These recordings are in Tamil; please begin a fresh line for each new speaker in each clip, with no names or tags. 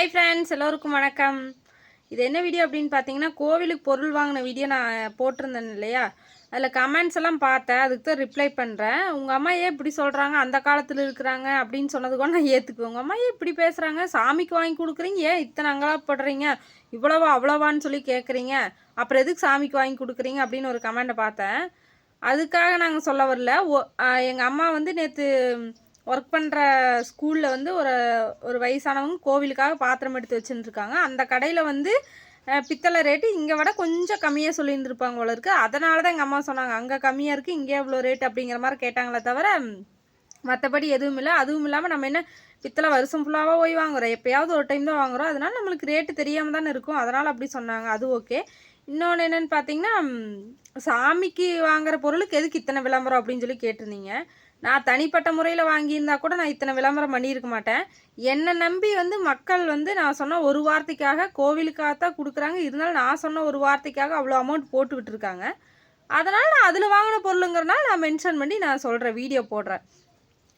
ஹாய் ஃப்ரெண்ட்ஸ் எல்லோருக்கும் வணக்கம். இது என்ன வீடியோ அப்படின்னு பார்த்தீங்கன்னா கோவிலுக்கு பொருள் வாங்கின வீடியோ நான் போட்டிருந்தேன் இல்லையா? அதில் கமெண்ட்ஸ் எல்லாம் பார்த்தேன். அதுக்கு தான் ரிப்ளை பண்ணுறேன் உங்கள் அம்மா ஏன் இப்படி சொல்கிறாங்க அந்த காலத்தில் இருக்கிறாங்க அப்படின்னு சொன்னது கூட நான் ஏற்றுக்குவேன் உங்கள் அம்மா ஏன் இப்படி பேசுகிறாங்க சாமிக்கு வாங்கி கொடுக்குறீங்க? ஏன் இத்தனை அங்கலாப்படுறீங்க? இவ்வளவா அவ்வளவான்னு சொல்லி கேட்குறீங்க அப்புறம் எதுக்கு சாமிக்கு வாங்கி கொடுக்குறீங்க? அப்படின்னு ஒரு கமெண்ட்டை பார்த்தேன். அதுக்காக நாங்கள் சொல்ல வரல. எங்கள் அம்மா வந்து நேற்று ஒர்க் பண்ணுற ஸ்கூலில் வந்து ஒரு ஒரு வயசானவங்க கோவிலுக்காக பாத்திரம் எடுத்து வச்சுருக்காங்க அந்த கடையில் வந்து பித்தளை ரேட்டு இங்கே விட கொஞ்சம் கம்மியாக சொல்லியிருந்துருப்பாங்க போல இருக்குது அதனால தான் எங்கள் அம்மா சொன்னாங்க அங்கே கம்மியாக இருக்குது இங்கே எவ்வளோ ரேட் அப்படிங்கிற மாதிரி கேட்டாங்களே தவிர மற்றபடி எதுவும் இல்லை. அதுவும் இல்லாமல் நம்ம என்ன பித்தளை வருஷம் ஃபுல்லாக போய் வாங்குறோம். எப்பயாவது ஒரு டைம் தான் வாங்குறோம். அதனால நம்மளுக்கு ரேட்டு தெரியாமல் தானே இருக்கும். அதனால் அப்படி சொன்னாங்க. அது ஓகே இன்னொன்று என்னென்னு பார்த்தீங்கன்னா சாமிக்கு வாங்குற பொருளுக்கு எதுக்கு இத்தனை விளம்பரம் அப்படின்னு சொல்லி கேட்டிருந்தீங்க. நான் தனிப்பட்ட முறையில் வாங்கியிருந்தா கூட நான் இத்தனை விளம்பரம் பண்ணியிருக்க மாட்டேன். என்னை நம்பி வந்து மக்கள் வந்து நான் சொன்ன ஒரு வார்த்தைக்காக கோவிலுக்காக தான் கொடுக்குறாங்க. இருந்தாலும் நான் சொன்ன ஒரு வார்த்தைக்காக அவ்வளோ அமௌண்ட் போட்டுக்கிட்டு இருக்காங்க. அதனால் நான் அதில் வாங்கின பொருளுங்கிறனால நான் மென்ஷன் பண்ணி நான் சொல்கிறேன் வீடியோ போடுறேன்.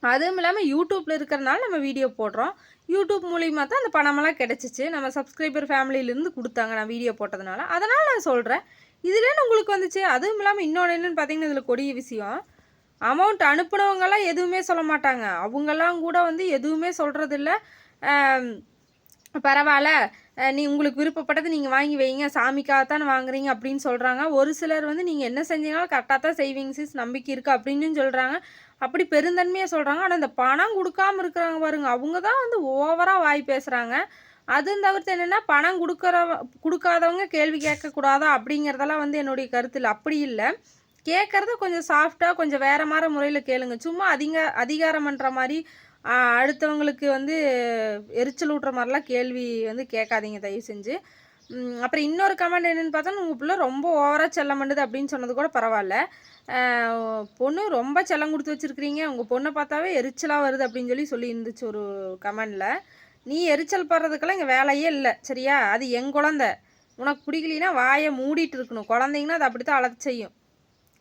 அதுவும் இல்லாமல் யூடியூப்பில் இருக்கிறனால நம்ம வீடியோ போடுறோம். யூடியூப் மூலியமாக தான் அந்த பணமெல்லாம் கிடச்சிச்சு. நம்ம சப்ஸ்கிரைபர் ஃபேமிலியிலேருந்து கொடுத்தாங்க நான் வீடியோ போட்டதுனால. அதனால் நான் சொல்கிறேன் இதுலேன்னு உங்களுக்கு வந்துச்சு. அதுவும் இல்லாமல் இன்னொன்று என்னென்னு பார்த்தீங்கன்னா இதில் கொடிய விஷயம். அமௌண்ட் அனுப்புனவங்கெல்லாம் எதுவுமே சொல்ல மாட்டாங்க. அவங்கெல்லாம் கூட வந்து எதுவுமே சொல்கிறதில்ல பரவாயில்ல. நீ உங்களுக்கு விருப்பப்பட்டது நீங்கள் வாங்கி வைங்க. சாமிக்காகத்தான் வாங்குறீங்க அப்படின்னு சொல்கிறாங்க ஒரு சிலர் வந்து நீங்கள் என்ன செஞ்சீங்கனாலும் கரெக்டாக தான் செய்வீங்க சிஸ் நம்பிக்கை இருக்குது அப்படின்னு சொல்கிறாங்க அப்படி பெருந்தன்மையாக சொல்கிறாங்க ஆனால் இந்த பணம் கொடுக்காம இருக்கிறாங்க பாருங்க. அவங்க தான் வந்து ஓவராக வாய் பேசுகிறாங்க அதுவும் தவிர்த்து என்னென்னா பணம் கொடுக்குற கொடுக்காதவங்க கேள்வி கேட்கக்கூடாதா அப்படிங்கிறதெல்லாம் வந்து என்னுடைய கருத்தில் அப்படி இல்லை. கேட்குறத கொஞ்சம் சாஃப்டாக கொஞ்சம் வேறு மாதிரி முறையில் கேளுங்க. சும்மா அதிக அதிகாரம் பண்ணுற மாதிரி அடுத்தவங்களுக்கு வந்து எரிச்சல் ஊட்டுற மாதிரிலாம் கேள்வி வந்து கேட்காதீங்க தயவு செஞ்சு. அப்புறம் இன்னொரு கமெண்ட் என்னென்னு பார்த்தா உங்கள் பிள்ளை ரொம்ப ஓவராக செல்லம் பண்ணுது அப்படின்னு சொன்னது கூட பரவாயில்ல. பொண்ணு ரொம்ப செல்லம் கொடுத்து வச்சுருக்கிறீங்க. உங்கள் பொண்ணை பார்த்தாவே எரிச்சலாக வருது அப்படின்னு சொல்லி சொல்லி இருந்துச்சு ஒரு கமெண்டில் நீ எரிச்சல் படுறதுக்கெல்லாம் இங்கே வேலையே இல்லை சரியா? அது என் குழந்த. உனக்கு பிடிக்கலினா வாயை மூடிட்டு இருக்கணும். குழந்தைங்கன்னா அது அப்படி தான் அழகு செய்யும்.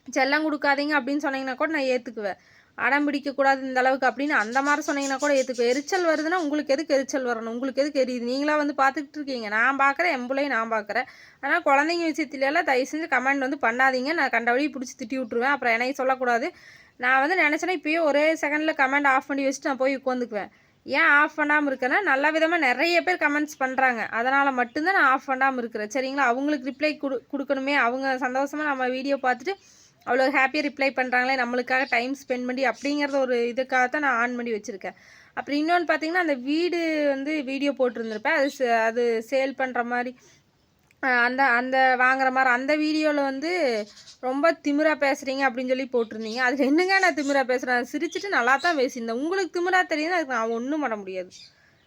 செல்லம் கொடுக்காதீங்க அப்படின்னு சொன்னீங்கன்னா கூட நான் ஏற்றுக்குவேன் அடம் பிடிக்கக்கூடாது இந்த அளவுக்கு அப்படின்னு அந்த மாதிரி சொன்னீங்கன்னா கூட ஏற்றுக்குவேன் எரிச்சல் வருதுன்னா உங்களுக்கு எதுக்கு எரிச்சல் வரணும்? உங்களுக்கு எதுக்கு எரியுது? நீங்களா வந்து பார்த்துக்கிட்டு இருக்கீங்க. நான் பார்க்குறேன் என் நான் பார்க்குறேன். ஆனால் குழந்தைங்க விஷயத்துலலாம் தயவு செஞ்சு கமெண்ட் வந்து பண்ணாதீங்க. நான் கண்டபடி பிடிச்சி திட்டி விட்ருவேன் அப்புறம் என்னையும் சொல்லக்கூடாது. நான் வந்து நினச்சேன்னா இப்போயே ஒரே செகண்டில் கமெண்ட் ஆஃப் பண்ணி வச்சுட்டு நான் போய் உட்காந்துக்குவேன். ஏன் ஆஃப் பண்ணாமல் இருக்கேன்னா நல்ல விதமாக நிறைய பேர் கமெண்ட்ஸ் பண்ணுறாங்க அதனால் மட்டும்தான் நான் ஆஃப் பண்ணாமல் இருக்கிறேன். சரிங்களா? அவங்களுக்கு ரிப்ளை கொடு கொடுக்கணுமே. அவங்க சந்தோஷமாக நம்ம வீடியோ பார்த்துட்டு அவ்வளோ ஹாப்பியாக ரிப்ளை பண்ணுறாங்களே நம்மளுக்காக டைம் ஸ்பெண்ட் பண்ணி அப்படிங்கிறத ஒரு இதுக்காக தான் நான் ஆன் பண்ணி வச்சுருக்கேன். அப்புறம் இன்னொன்று பார்த்தீங்கன்னா அந்த வீடு வந்து வீடியோ போட்டிருந்திருப்பேன். அது சே- அது சேல் பண்ணுற மாதிரி அந்த அந்த வாங்குற மாதிரி அந்த வீடியோவில் வந்து ரொம்ப திமிரா பேசுகிறீங்க அப்படின்னு சொல்லி போட்டிருந்தீங்க. அதில் என்னங்க நான் திமிரா பேசுகிறேன் சிரிச்சுட்டு நல்லா தான் பேசியிருந்தேன். உங்களுக்கு திமிரா தெரியுது அதுக்கு நான் ஒன்றும் பண்ண முடியாது.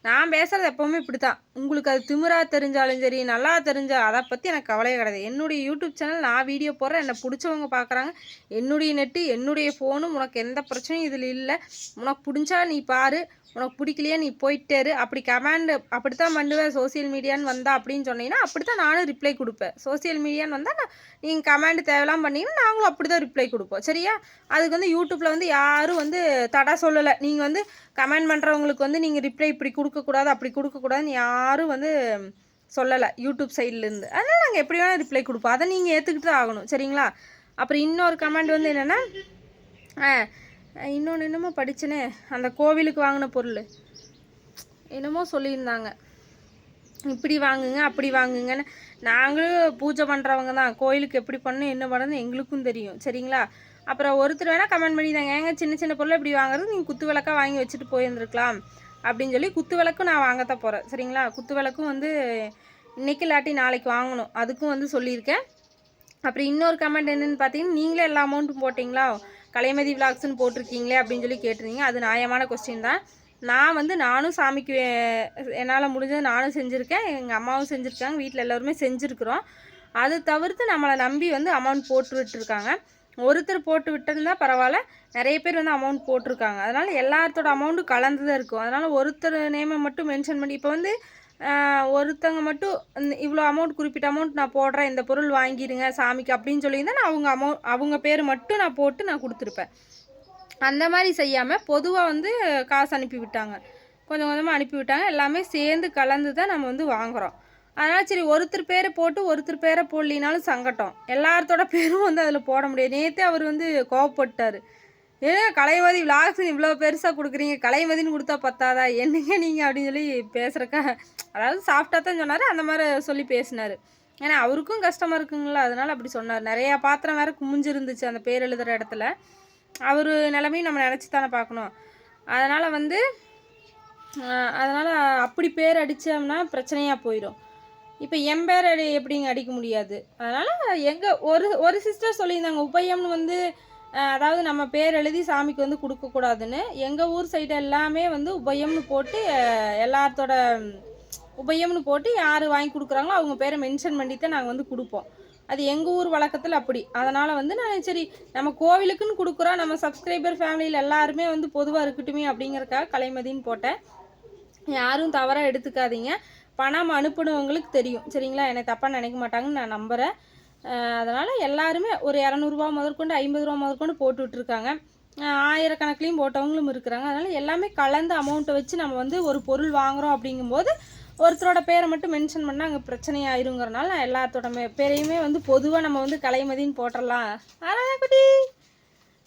நான் பேசுகிறது எப்போவுமே இப்படி தான் உங்களுக்கு அது திமிரா தெரிஞ்சாலும் சரி நல்லா தெரிஞ்சால் அதை பற்றி எனக்கு கவலையே கிடையாது. என்னுடைய யூடியூப் சேனல் நான் வீடியோ போடுறேன். என்னை பிடிச்சவங்க பார்க்குறாங்க என்னுடைய நெட்டு என்னுடைய ஃபோனும் உனக்கு எந்த பிரச்சனையும் இதில் இல்லை. உனக்கு பிடிச்சா நீ பாரு. உனக்கு பிடிக்கலையே நீ போயிட்டேரு அப்படி கமெண்ட் அப்படி தான் பண்ணுவேன் சோசியல் மீடியான்னு வந்தா அப்படின்னு சொன்னீங்கன்னா அப்படி தான் நானும் ரிப்ளை கொடுப்பேன். சோசியல் மீடியான்னு வந்தால் நான் நீங்கள் கமெண்ட் தேவையெல்லாம் பண்ணீங்கன்னா நாங்களும் அப்படி தான் ரிப்ளை கொடுப்போம். சரியா? அதுக்கு வந்து யூடியூப்பில் வந்து யாரும் வந்து தடை சொல்லலை. நீங்கள் வந்து கமெண்ட் பண்ணுறவங்களுக்கு வந்து நீங்கள் ரிப்ளை இப்படி கொடுக்கக்கூடாது அப்படி கொடுக்கக்கூடாதுன்னு யாரும் வந்து சொல்லலை யூடியூப் சைட்லேருந்து அதனால் நாங்கள் எப்படி வேணால் ரிப்ளை கொடுப்போம். அதை நீங்கள் ஏற்றுக்கிட்டு தான் ஆகணும். சரிங்களா? அப்புறம் இன்னொரு கமெண்ட் வந்து என்னென்னா இன்னொன்று என்னமோ படித்தனே அந்த கோவிலுக்கு வாங்கின பொருள். என்னமோ சொல்லியிருந்தாங்க. இப்படி வாங்குங்க அப்படி வாங்குங்கன்னு. நாங்களும் பூஜை பண்ணுறவங்க தான். கோயிலுக்கு எப்படி பண்ணணும் என்ன பண்ணணும் எங்களுக்கும் தெரியும். சரிங்களா? அப்புறம் ஒருத்தர் வேணால் கமெண்ட் பண்ணிதாங்க ஏங்க சின்ன சின்ன பொருளை இப்படி வாங்குறது? நீங்கள் குத்து விளக்காக வாங்கி வச்சுட்டு போயிருந்துருக்கலாம். அப்படின்னு சொல்லி குத்து விளக்கும் நான் வாங்கத்தான் போகிறேன் சரிங்களா? குத்து விளக்கும் வந்து இன்னைக்கு இல்லாட்டி நாளைக்கு வாங்கணும். அதுக்கும் வந்து சொல்லியிருக்கேன். அப்புறம் இன்னொரு கமெண்ட் என்னென்னு பார்த்தீங்கன்னா நீங்களே எல்லா அமௌண்ட்டும் போட்டிங்களா? கலைமதி விலாக்ஸ்னு போட்டிருக்கீங்களே அப்படின்னு சொல்லி கேட்டிருந்தீங்க. அது நியாயமான கொஸ்டின் தான். நான் வந்து நானும் சாமிக்கு என்னால் முடிஞ்சது நானும் செஞ்சுருக்கேன். எங்கள் அம்மாவும் செஞ்சுருக்காங்க. வீட்டில் எல்லோருமே செஞ்சுருக்குறோம். அது தவிர்த்து நம்மளை நம்பி வந்து அமௌண்ட் போட்டு விட்டுருக்காங்க. ஒருத்தர் போட்டு விட்டிருந்தா பரவாயில்ல. நிறைய பேர் வந்து அமௌண்ட் போட்டிருக்காங்க. அதனால் எல்லாத்தோட அமௌண்ட்டும் கலந்து தான் இருக்கும். அதனால் ஒருத்தர் நேமை மட்டும் மென்ஷன் பண்ணி இப்போ வந்து ஒருத்தவங்க ஒருத்தங்க மட்டும் இந்த இவ்வளோ அமௌண்ட் குறிப்பிட்ட அமௌண்ட் நான் போடுறேன் இந்த பொருள் வாங்கிடுங்க சாமிக்கு அப்படின்னு சொல்லியிருந்தா நான் அவங்க அமௌண்ட் அவங்க பேர் மட்டும் நான் போட்டு நான் கொடுத்துருப்பேன். அந்த மாதிரி செய்யாமல் பொதுவாக வந்து காசு அனுப்பி விட்டாங்க. கொஞ்சம் கொஞ்சமாக அனுப்பி விட்டாங்க. எல்லாமே சேர்ந்து கலந்து தான் நம்ம வந்து வாங்குகிறோம் அதனால் சரி ஒருத்தர் பேரை போட்டு ஒருத்தர் பேரை போடலினாலும் சங்கட்டம். எல்லாத்தோட பேரும் வந்து அதில் போட முடியாது. நேற்றே அவர் வந்து கோவப்பட்டார். ஏன் கலைமதி விலாக்ஸ் இவ்வளோ பெருசாக கொடுக்குறீங்க. கலைமதின்னு கொடுத்தா பத்தாதா? என்னங்க நீங்கள் அப்படின்னு சொல்லி பேசுகிறக்கா அதாவது சாஃப்டாக தான் சொன்னார் அந்த மாதிரி சொல்லி பேசினார். ஏன்னா அவருக்கும் கஷ்டமாக இருக்குங்களா? அதனால் அப்படி சொன்னார். நிறையா பாத்திரம் வேறு குமிஞ்சிருந்துச்சு அந்த பேர் எழுதுகிற இடத்துல. அவர் நிலமையும் நம்ம நினச்சி தானே பார்க்கணும். அதனால் வந்து அதனால் அப்படி பேர் அடித்தோம்னா பிரச்சனையாக போயிடும் இப்போ என் பேர் அடி எப்படிங்க அடிக்க முடியாது? அதனால் எங்கள் ஒரு ஒரு சிஸ்டர் சொல்லியிருந்தாங்க உபயம்னு வந்து அதாவது நம்ம பேர் எழுதி சாமிக்கு வந்து கொடுக்கக்கூடாதுன்னு எங்கள் ஊர் சைடு எல்லாமே வந்து உபயம்னு போட்டு எல்லாத்தோட உபயம்னு போட்டு யார் வாங்கி கொடுக்குறாங்களோ அவங்க பேரை மென்ஷன் பண்ணி தான் நாங்கள் வந்து கொடுப்போம். அது எங்கள் ஊர் வழக்கத்தில் அப்படி. அதனால் வந்து நான் சரி நம்ம கோவிலுக்குன்னு கொடுக்குறோம் நம்ம சப்ஸ்கிரைபர் ஃபேமிலியில் எல்லாருமே வந்து பொதுவாக இருக்கட்டுமே அப்படிங்கிறக்காக கலைமதின்னு போட்டேன். யாரும் தவறாக எடுத்துக்காதீங்க. பணம் அனுப்புனவங்களுக்கு தெரியும். சரிங்களா? என்னை தப்பாக நினைக்க மாட்டாங்கன்னு நான் நம்புகிறேன் அதனால் எல்லாருமே ஒரு இரநூறுபா முதற்கொண்டு ஐம்பது ரூபா முதற்கொண்டு போட்டு விட்ருக்காங்க ஆயிரக்கணக்கிலையும் போட்டவங்களும் இருக்கிறாங்க. அதனால் எல்லாமே கலந்து அமௌண்ட்டை வச்சு நம்ம வந்து ஒரு பொருள் வாங்குகிறோம் அப்படிங்கும்போது ஒருத்தரோட பேரை மட்டும் மென்ஷன் பண்ணால் அங்கே பிரச்சனையாயிருங்கிறனால நான் எல்லாத்தோட பேரையுமே வந்து பொதுவாக நம்ம வந்து கலைமதின்னு போட்டுடலாம் ஆனால் குட்டி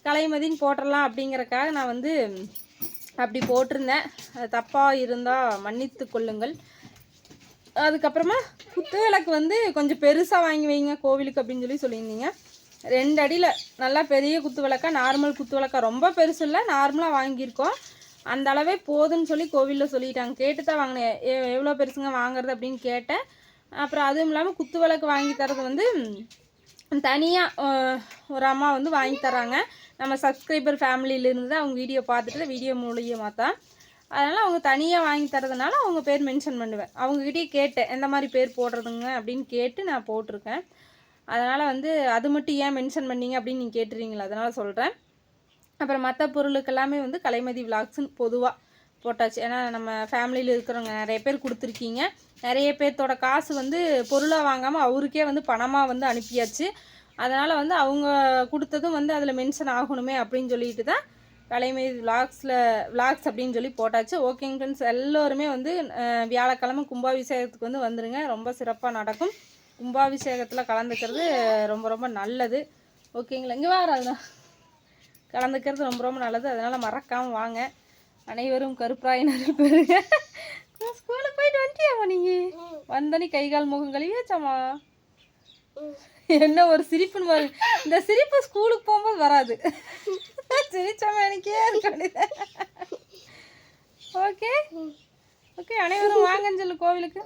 கலைமதின்னு போட்டுடலாம் அப்படிங்கிறக்காக நான் வந்து அப்படி போட்டிருந்தேன். அது தப்பாக இருந்தால் மன்னித்து கொள்ளுங்கள். அதுக்கப்புறமா குத்து விளக்கு வந்து கொஞ்சம் பெருசாக வாங்கி வைங்க கோவிலுக்கு அப்படின்னு சொல்லி சொல்லியிருந்தீங்க. ரெண்டு அடியில் நல்லா பெரிய குத்து விளக்கா நார்மல் குத்து விளக்கா ரொம்ப பெருசு இல்லை நார்மலாக வாங்கியிருக்கோம். அந்த அளவே போதுன்னு சொல்லி கோவிலில் சொல்லிட்டாங்க. கேட்டு தான் வாங்கினேன். எவ்வளோ பெருசுங்க வாங்குறது அப்படின்னு கேட்டேன். அப்புறம் அதுவும் இல்லாமல் குத்து விளக்கு வாங்கி தரது வந்து தனியாக ஒரு அம்மா வந்து வாங்கி தராங்க நம்ம சப்ஸ்கிரைபர் ஃபேமிலியிலேருந்து தான் அவங்க வீடியோ பார்த்துட்டு வீடியோ மூலியமாக தான். அதனால் அவங்க தனியாக வாங்கி தரதுனால அவங்க பேர் மென்ஷன் பண்ணுவேன். அவங்கக்கிட்டே கேட்டேன் எந்த மாதிரி பேர் போடுறதுங்க? அப்படின்னு கேட்டு நான் போட்டிருக்கேன். அதனால் வந்து அது மட்டும் ஏன் மென்ஷன் பண்ணீங்க அப்படின்னு நீங்கள் கேட்டுறீங்களா? அதனால் சொல்கிறேன் அப்புறம் மற்ற பொருளுக்கு எல்லாமே வந்து கலைமதி விலாக்ஸ்னு பொதுவாக போட்டாச்சு. ஏன்னா நம்ம ஃபேமிலியில் இருக்கிறவங்க நிறைய பேர் கொடுத்துருக்கீங்க. நிறைய பேர்த்தோட காசு வந்து பொருளாக வாங்காமல் அவருக்கே வந்து பணமாக வந்து அனுப்பியாச்சு. அதனால் வந்து அவங்க கொடுத்ததும் வந்து அதில் மென்ஷன் ஆகணுமே அப்படின்னு சொல்லிட்டு தான் கலைமதி விலாக்ஸில் விலாக்ஸ் அப்படின்னு சொல்லி போட்டாச்சு. ஓகேங்க ஃப்ரெண்ட்ஸ் எல்லோருமே வந்து வியாழக்கிழமை கும்பாபிஷேகத்துக்கு வந்து வந்துருங்க. ரொம்ப சிறப்பாக நடக்கும். கும்பாபிஷேகத்தில் கலந்துக்கிறது ரொம்ப ரொம்ப நல்லது. ஓகேங்களா இங்கே வராதுண்ணா கலந்துக்கிறது ரொம்ப ரொம்ப நல்லது. அதனால் மறக்காமல் வாங்க. அனைவரும் கருப்பராயினர் பெறுங்க. ஸ்கூலுக்கு போயிட்டு வந்துட்டியாம்மா நீங்கள் வந்தனி கை கால் முகம் கழுவியாச்சாம்மா? என்ன ஒரு சிரிப்புன்னு பாருங்க இந்த சிரிப்பு ஸ்கூலுக்கு போகும்போது வராது. சிரிச்சாம எனக்கே இருக்க ஓகே ஓகே அனைவரும் வாங்கன்னு சொல்லு கோவிலுக்கு.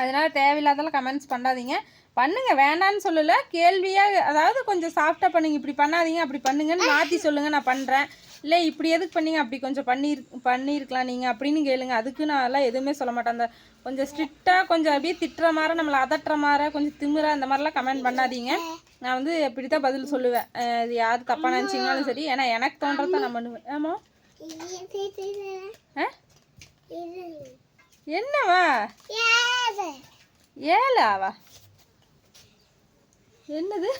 அதனால தேவையில்லாதெல்லாம் கமெண்ட்ஸ் பண்ணாதீங்க. பண்ணுங்க வேண்டான்னு சொல்லல. கேள்வியா அதாவது கொஞ்சம் சாஃப்டா பண்ணுங்க. இப்படி பண்ணாதீங்க அப்படி பண்ணுங்கன்னு மாத்தி சொல்லுங்க நான் பண்றேன். இல்லை இப்படி எதுக்கு பண்ணீங்க? அப்படி கொஞ்சம் பண்ணி பண்ணியிருக்கலாம் நீங்கள் அப்படின்னு கேளுங்க. அதுக்கு நான் எல்லாம் எதுவுமே சொல்ல மாட்டேன். அந்த கொஞ்சம் ஸ்ட்ரிக்டாக கொஞ்சம் அப்படியே திட்டுற மாதிரி நம்மளை அதட்டுற மாதிரி கொஞ்சம் திமிரா அந்த மாதிரிலாம் கமெண்ட் பண்ணாதீங்க. நான் வந்து இப்படி தான் பதில் சொல்லுவேன். இது யார் தப்பாக நினச்சிங்கனாலும் சரி. ஏன்னா எனக்கு தோன்றதை நான் பண்ணுவேன். ஆமா என்னவா? ஏழாவா? என்னது?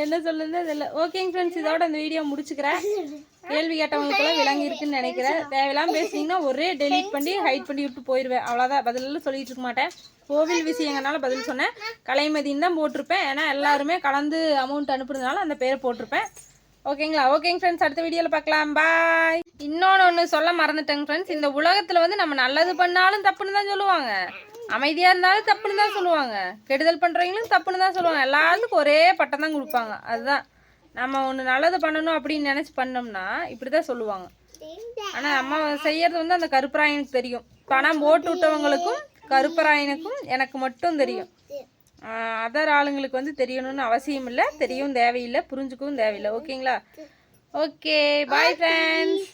என்ன சொல்லுறது அதில் ஓகேங்க ஃப்ரெண்ட்ஸ் இதோட அந்த வீடியோ முடிச்சுக்கிறேன். கேள்வி கேட்டவங்களுக்குலாம் விளங்கி இருக்குன்னு நினைக்கிறேன். தேவையில்லாம பேசுனீங்கன்னா ஒரே டெலீட் பண்ணி ஹைட் பண்ணி விட்டு போயிடுவேன் அவ்வளோதான் பதிலெல்லாம் சொல்லிட்டு இருக்க மாட்டேன். கோவில் விஷயங்கனால பதில் சொன்னேன். கலைமதின்னு தான் போட்டிருப்பேன். ஏன்னா எல்லாருமே கலந்து அமௌண்ட் அனுப்புறதுனால அந்த பேரை போட்டிருப்பேன். ஓகேங்களா ஓகேங்க ஃப்ரெண்ட்ஸ் அடுத்த வீடியோவில் பார்க்கலாம். பாய் இன்னொன்று ஒன்று சொல்ல மறந்துட்டேங்க ஃப்ரெண்ட்ஸ் இந்த உலகத்தில் வந்து நம்ம நல்லது பண்ணாலும் தப்புன்னு தான் சொல்லுவாங்க. அமைதியாக இருந்தாலும் தப்புன்னு தான் சொல்லுவாங்க. கெடுதல் பண்ணுறவங்களும் தப்புன்னு தான் சொல்லுவாங்க. எல்லாத்துக்கும் ஒரே பட்டம் தான் கொடுப்பாங்க. அதுதான். நம்ம ஒன்று நல்லது பண்ணணும் அப்படின்னு நினச்சி பண்ணோம்னா இப்படி தான் சொல்லுவாங்க. ஆனால் நம்ம செய்யறது வந்து அந்த கருப்பராயனுக்கு தெரியும். பணம் போட்டு விட்டவங்களுக்கும் கருப்பராயனுக்கும் எனக்கு மட்டும் தெரியும். அதர் ஆளுங்களுக்கு வந்து தெரியணும்னு அவசியம் இல்லை. தெரியவும் தேவையில்லை. புரிஞ்சுக்கவும் தேவையில்லை. ஓகேங்களா? ஓகே. Bye friends